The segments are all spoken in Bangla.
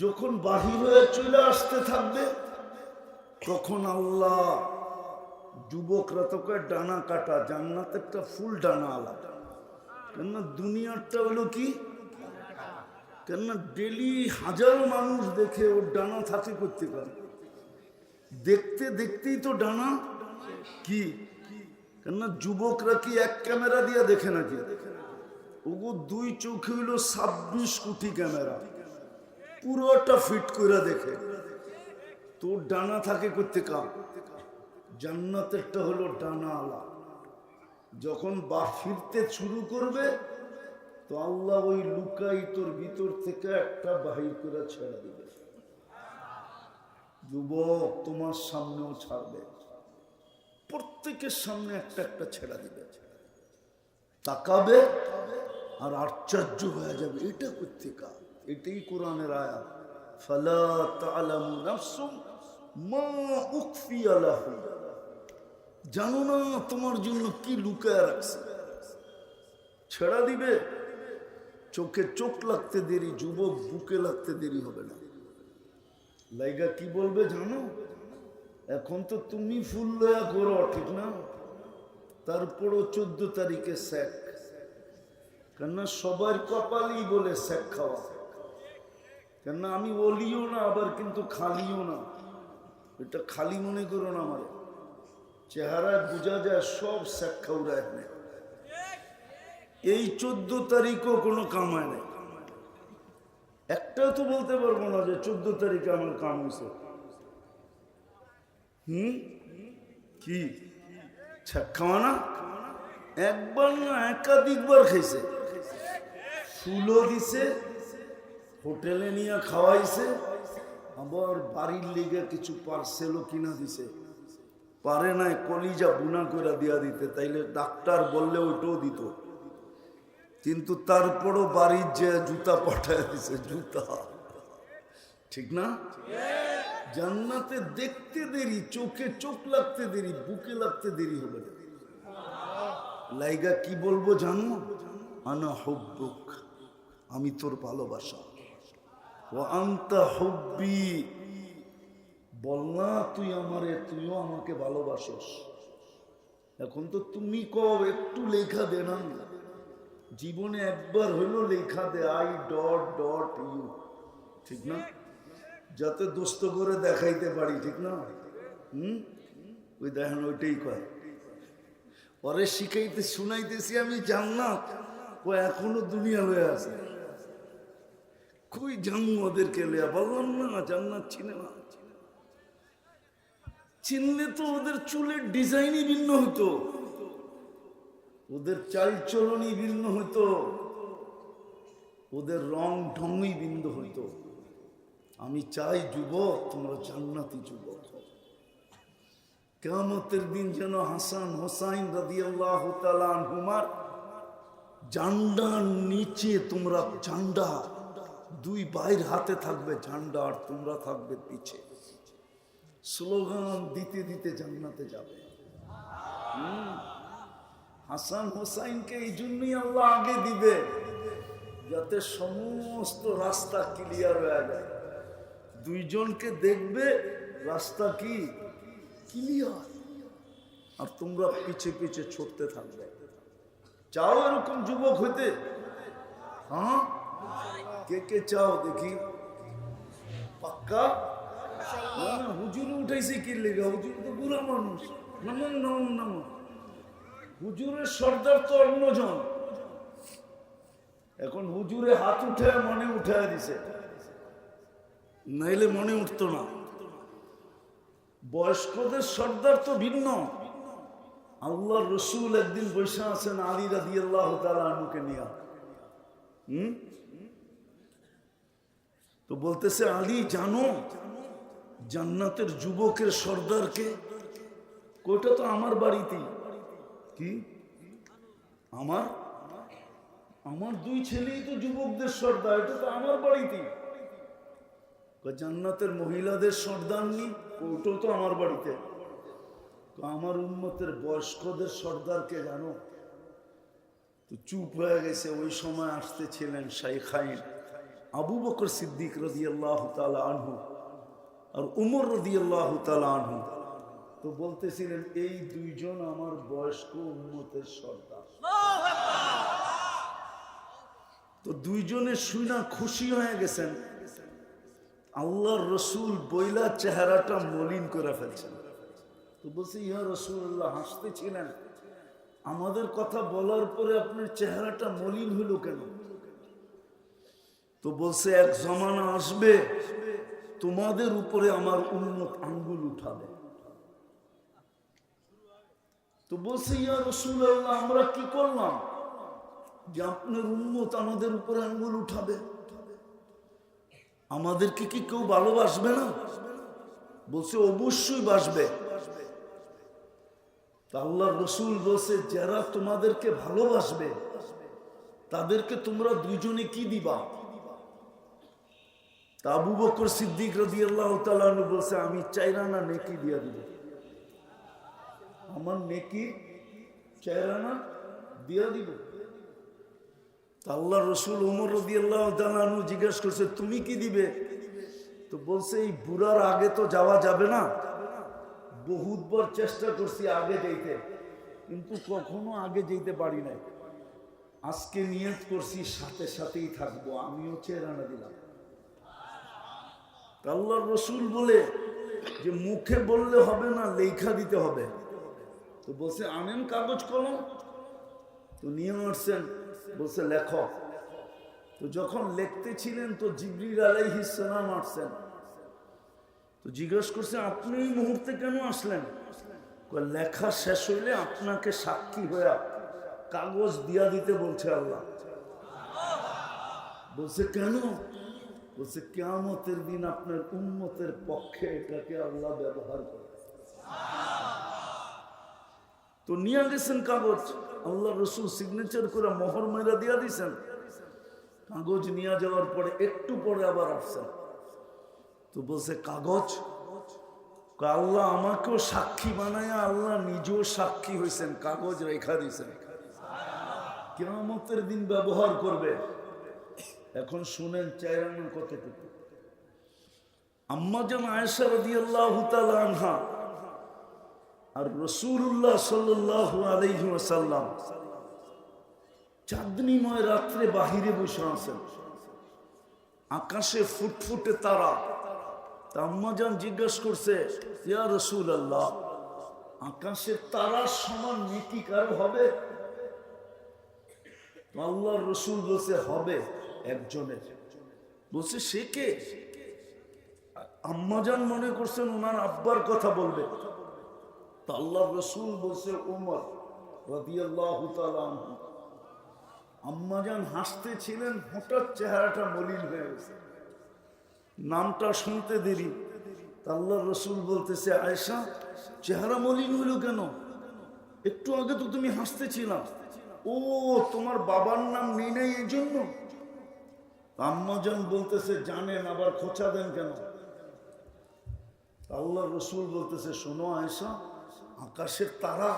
যখন বাহির হয়ে চলে আসতে থাকবে, তখন আল্লাহ যুবকরা তোকে ডানা কাটা, জান্নাত একটা ফুল ডানা আলাদা কেননা দুনিয়ারটা হলো কি? কেননা ডেলি হাজার মানুষ দেখে ওর ডানা থাকে করতে পারে। দেখতে দেখতেই তো ডানা কি? কেননা যুবকরা কি এক ক্যামেরা দিয়ে দেখে নাকি? ওগো দুই চোখে হইল ছাব্বিশ কোটি ক্যামেরা। পুরোটা ফিট করে দেখে। তোর ডানা থাকে করতে কাম। জান্নাতেরটা হলো ডানা আলা যখন বা ফিরতে শুরু করবে, তো আল্লাহ ওই লুকাই তোর ভিতর থেকে একটা বাহির করে ছেড়ে দিবে। যুবক, তোমার সামনেও ছাড়বে। প্রত্যেকের সামনে একটা একটা ছেড়া দিবে। তাকাবে আর আশ্চর্য হয়ে যাবে, এটা কোথেকা এটাই কোরআনের আয়াত। ফালা মা উখফিয়া লাহুম জানো না তোমার জন্য কি লুকায় রাখছে? ছেড়া দিবে? চোখে চোখ লাগতে দেরি, যুবক বুকে লাগতে দেরি হবে না। লাইগা কি বলবে জানো? এখন তো তুমি ফুল লয়া করো ঠিক না? তারপরও চোদ্দ তারিখে স্যাক। কেননা সবার কপালই বলে স্যাক খাওয়া। কেননা আমি বলিও না, আবার কিন্তু খালিও না। এটা খালি মনে করো না আমার। চেহারায় বোঝা যায় সব স্যাক খাওয়ায় নেই এই চোদ্দ তারিখও কোনো কামায় নেই। একটাও তো বলতে পারব না যে চোদ্দ তারিখে আমার কাম হয়েছে। হুম? কি? ছ্যাক খাওয়া না একবার না একাধিকবার খেয়েছে ফুলও দিছে হোটেলে নিয়ে খাওয়াইছে, আবার বাড়ির লিগে কিছু পার্সেলও কিনা দিছে। পারে নাই, কলিজা বুনা করে দিয়া দিতে, তাইলে ডাক্তার বললে ওইটাও দিত। কিন্তু তারপরও বাড়ির যে জুতা পাঠায় দিছে, জুতা। ঠিক না? জান্নাতে দেখতে দেরি, চোখে চোখ লাগতে দেরি, বুকে লাগতে দেরি হবে লাইগা কি বলব জানো? আনা হব্বুক, আমি তোর ভালোবাসা। ও আন্তা হব্বি। বল না তুই আমারে, তুইও আমাকে ভালোবাসস। এখন তো তুমি কও, একটু লেখা দে না। জীবনে একবার হইল লেখা দে, আই ডট ডট ইউ। ঠিক না? যাতে দোস্ত করে দেখাইতে পারি, ঠিক না? হুম? ওই দেখেন, ওইটাই কয়। পরে শিখাইতে, শুনাইতেছি আমি জান্নাত। ও এখনও দুনিয়া হয়ে আছে। কই জানব ওদেরকে বললাম, না, জান্নাত চিনে না। চিনলে তো ওদের চুলের ডিজাইনই ভিন্ন হতো ওদের চালচলনই ভিন্ন হতো ওদের রং ঢংই ভিন্ন হতো আমি চাই যুবক, তোমরা জান্নাতি যুবক হও। কেয়ামতের দিন যেন হাসান হোসাইন রাদিয়াল্লাহ হুমার জান্ডার নিচে তোমরা ঝান্ডা দুই বাইর হাতে থাকবে ঝান্ডা আর তোমরা থাকবে পিছে। স্লোগান দিতে দিতে জান্নাতে যাবে। হাসান হোসাইনকে এই জন্যই আল্লাহ আগে দিবে, যাতে সমস্ত রাস্তা ক্লিয়ার হয়ে যায়। দুইজনকে দেখবে রাস্তা কি ক্লিয়ার আর তোমরা পিছে পিছে ছুটতে থাকবে। চাও এরকম যুবক হইতে। হ্যাঁ? কে কে চাও দেখি। পাক্কা? উঠাইছে কি লেগে? হুজুর তো বুড়া মানুষ। হুজুরের সর্দার তো অন্যজন। এখন হুজুরে হাত উঠে মনে উঠায় দিছে। নাইলে মনে উঠতো না। বয়স্কদের সর্দার তো ভিন্ন। আল্লাহ রসুল একদিন বৈশা আছেন আলী রাদি আল্লাহ তালুকে নিয়ে। তো বলতেছে আলী জানো জান্নাতের যুবকের সর্দারকে কোটা তো আমার বাড়িতেই কি? আমার? আমার দুই ছেলেই তো যুবকদের সর্দার এটা তো আমার বাড়িতেই কয়, জান্নাতের মহিলাদের সর্দার নি ওটাও তো আমার বাড়িতে। আমার উন্মতের বয়স্কদের সর্দারকে জানো তো চুপ হয়ে গেছে, ওই সময় আসতেছিলেন শাইখাইন আবু বকর সিদ্দিক রদি আল্লাহ আনহু আর উমর রদি আল্লাহ আনহু তো বলতেছিলেন, এই দুইজন আমার বয়স্ক উন্মতের সর্দার। তো দুইজনে শুনা খুশি হয়ে গেছেন। আল্লাহর রসুল বইলা চেহারাটা মলিন করে ফেলছেন। তো বলছে, ইয়া রসুল্লাহ হাসতেছিলেন? আমাদের কথা বলার পরে আপনার চেহারাটা মলিন হলো কেন? তো বলছে, এক জমানা আসবে, তোমাদের উপরে আমার উন্মত আঙ্গুল উঠাবে। তো বলছে, ইয়া রসুল্লাহ আমরা কি করলাম? যে আপনার উন্মত আমাদের উপরে আঙ্গুল উঠাবে। আমাদেরকে কি কেউ ভালোবাসবে না? বলছে, অবশ্যই বাসবে। তা আল্লাহ রসুল বলছে, যারা তোমাদেরকে ভালোবাসবে, তাদেরকে তোমরা দুইজনে কি দিবা? তা আবু বকর সিদ্দিক রদি আল্লাহ বলছে, আমি চাইরানা নেকি দিয়া দিব? আমার নেকি চাইরানা দিয়া দিব? আল্লাহ রসুল উমর রদি আল্লাহ তালু জিজ্ঞেস করছে, তুমি কি দিবে? তো বলছে, এই বুড়ার আগে তো যাওয়া যাবে না। বহুতবার চেষ্টা করছি আগে যেতে কিন্তু কখনো আগে যেতে পারি নাই। আজকে নিয়ত করছি সাথে সাথেই থাকব, আমিও চেরানা দিলাম। তা আল্লাহর রসুল বলে যে, মুখে বললে হবে না, লেখা দিতে হবে। তো বলছে, আনেন কাগজ কলম? তো নিয়ে আসছেন, বলছে, লেখক। তো যখন লিখতেছিলেন, তো জিবরির আলাইহিসালাম আসছেন। তো জিজ্ঞেস করছে, আপনি এই মুহূর্তে কেন আসলেন? লেখা শেষ হইলে আপনাকে সাক্ষী হয়ে কাগজ দিয়া দিতে বলছে আল্লাহ। বলছে, কেন? বলছে, কেয়ামতের দিন আপনার উন্মতের পক্ষে এটাকে আল্লাহ ব্যবহার করে। তো নিয়ে গেছেন কাগজ। আল্লাহ রসুল সিগনেচার করে মোহর মেরা দিয়া দিছেন। কাগজ নিয়ে যাওয়ার পরে একটু পরে আবার আসছেন। তো বলছে, কাগজ? আল্লাহ আমাকেও সাক্ষী বানায় আল্লাহ নিজেও সাক্ষী হয়েছেন কাগজ রেখা দিয়েছেন কেমতের দিন ব্যবহার করবে। এখন শুনেন চাইরানোর কতটুকু আম্মা যেন আয়সা রদি আল্লাহ আনহা আর রসুল্লাহ সাল্লাহ আলহি আসাল্লাম চাঁদনিময় রাত্রে বাহিরে বসে আছেন। আকাশে ফুটফুটে তারা আম্মাজান জিজ্ঞেস করছে আকাশের সমান কারও হবে? আল্লাহর রসুল বলছে, হবে, একজনের। বলছে, সে কে? আম্মাজান মনে করছেন ওনার আব্বার কথা বলবে। তা আল্লাহ রসুল বলছে, উমর আম্মাজান হাসতে ছিলেন হঠাৎ চেহারাটা মলিন হয়ে গেছে। নামটা শুনতে দেরি। আল্লাহ রসুল বলতেছে আয়সা চেহারা মলিন হইল কেন? একটু আগে তো তুমি হাসতেছিলাম। ও, তোমার বাবার নাম নেই নাই এই জন্য আম্মাজান বলতেছে, জানেন, আবার খোঁচা দেন কেন? আল্লাহ রসুল বলতেছে, শোনো আয়সা আকাশের তারা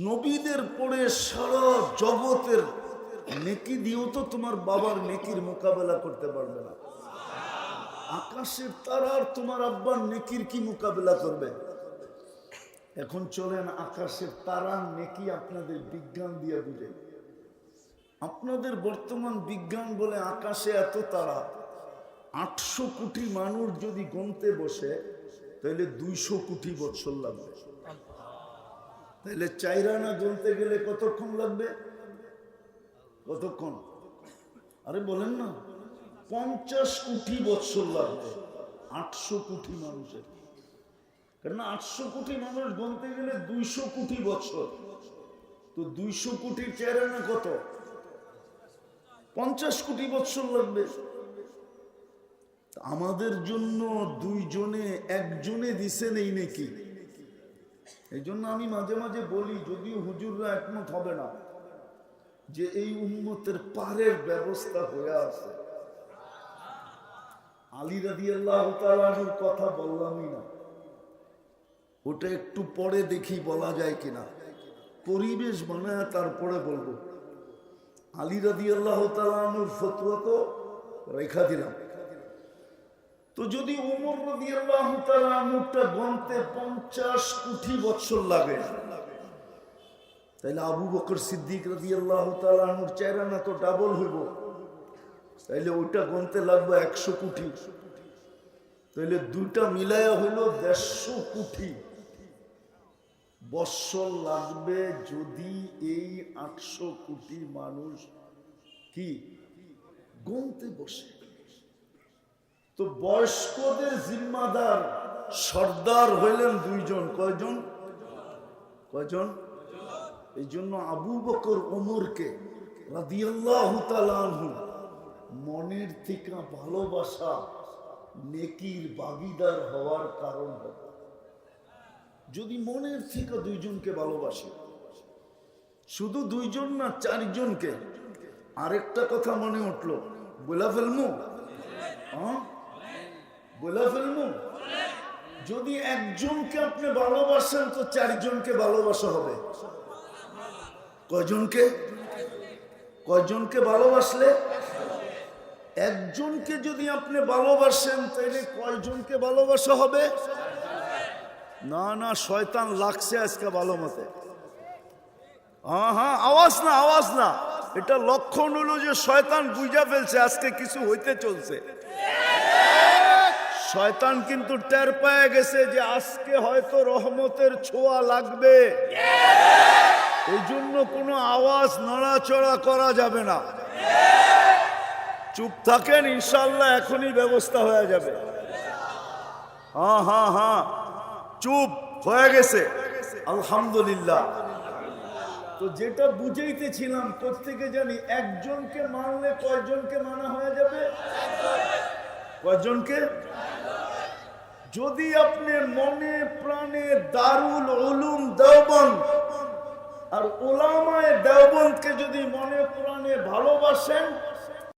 নবীদের পড়ে সারা জগতের নেকি দিয়েও তো তোমার বাবার নেকির মোকাবেলা করতে পারবে না। আকাশের তারার তোমার আব্বার নেকির কি মোকাবেলা করবে? এখন চলেন আকাশের তারা, নেকি আপনাদের বিজ্ঞান দিয়ে বুঝে আপনাদের বর্তমান বিজ্ঞান বলে আকাশে এত তারা, আটশো কোটি মানুষ যদি গনতে বসে, তাহলে দুইশো কোটি বছর লাগবে। তাহলে চাইরানা গনতে গেলে কতক্ষণ লাগবে? কতক্ষণ? আরে বলেন না। পঞ্চাশ কোটি বৎসর লাগবে। আটশো কোটি মানুষের। কেননা আটশো কোটি মানুষ গনতে গেলে দুইশো কোটি বছর তো দুইশো কোটির চেহারা কত? পঞ্চাশ কোটি বছর লাগবে। আমাদের জন্য দুইজনে একজনে দিছেন এই নাকি? এই জন্য আমি মাঝে মাঝে বলি, যদিও হুজুররা একমত হবে না, যে এই উন্মতের পারের ব্যবস্থা হয়ে আছে। আলী রাদি আল্লাহ কথা বললামই না। ওটা একটু পরে দেখি বলা যায় কিনা। পরিবেশ বানায় তারপরে বলব। আলী রাদি আল্লাহ ফতুয়া তো রেখা দিলাম। তো যদি উমর রাদি আল্লাহ তালুরটা গনতে পঞ্চাশ কোটি বছর লাগে তাইলে আবু বকর সিদ্দিক রাদি আল্লাহ তালুর চেহারা না তো ডাবল হইব। তাইলে ওইটা গনতে লাগবে একশো কোটি। তাইলে দুইটা মিলায়া হইল দেড়শো কোটি। বৎসর লাগবে যদি এই আটশো কোটি মানুষ কি গুনতে বসে। তো বয়স্কদের জিম্মাদার সর্দার হইলেন দুইজন, কয়জন? কয়জন? এই জন্য আবু বকর ওমরকে রাদিয়াল্লাহু তাআলা আনহু মনের থেকে ভালোবাসা নেকির বাগিদার হওয়ার কারণ হবে। যদি মনের থেকে দুইজনকে ভালোবাসে, শুধু দুইজন না চারজনকে, আরেকটা কথা মনে উঠল, বলা ফেলমু? হ্যাঁ? বলা ফেলমু? যদি একজনকে আপনি ভালোবাসেন, তো চারজনকে ভালোবাসা হবে। কয়জনকে? কয়জনকে ভালোবাসলে? একজনকে যদি আপনি ভালোবাসেন তাহলে কয়জনকে ভালোবাসা হবে? না না, শয়তান লাগছে আজকে ভালো মতে। হ্যাঁ হ্যাঁ আওয়াজ না আওয়াজ না। এটা লক্ষণ হলো যে শয়তান বুঝা ফেলছে, আজকে কিছু হইতে চলছে। শয়তান কিন্তু টের পেয়ে গেছে যে আজকে হয়তো রহমতের ছোঁয়া লাগবে। এই জন্য কোনো আওয়াজ নড়াচড়া করা যাবে না। চুপ থাকেন ইনশাল্লাহ এখনই ব্যবস্থা হয়ে যাবে। হ্যাঁ হ্যাঁ হ্যাঁ চুপ, হয়ে গেছে। আলহামদুলিল্লাহ। তো যেটা বুঝাইতেছিলাম, প্রত্যেকে জানি একজনকে মানলে কয়জনকে মানা হয়ে যাবে? কয়জনকে? যদি আপনি মনে প্রাণে দারুল উলুম দেওবন্দ, আর ওলামায় দেওবন্দকে যদি মনে প্রাণে ভালোবাসেন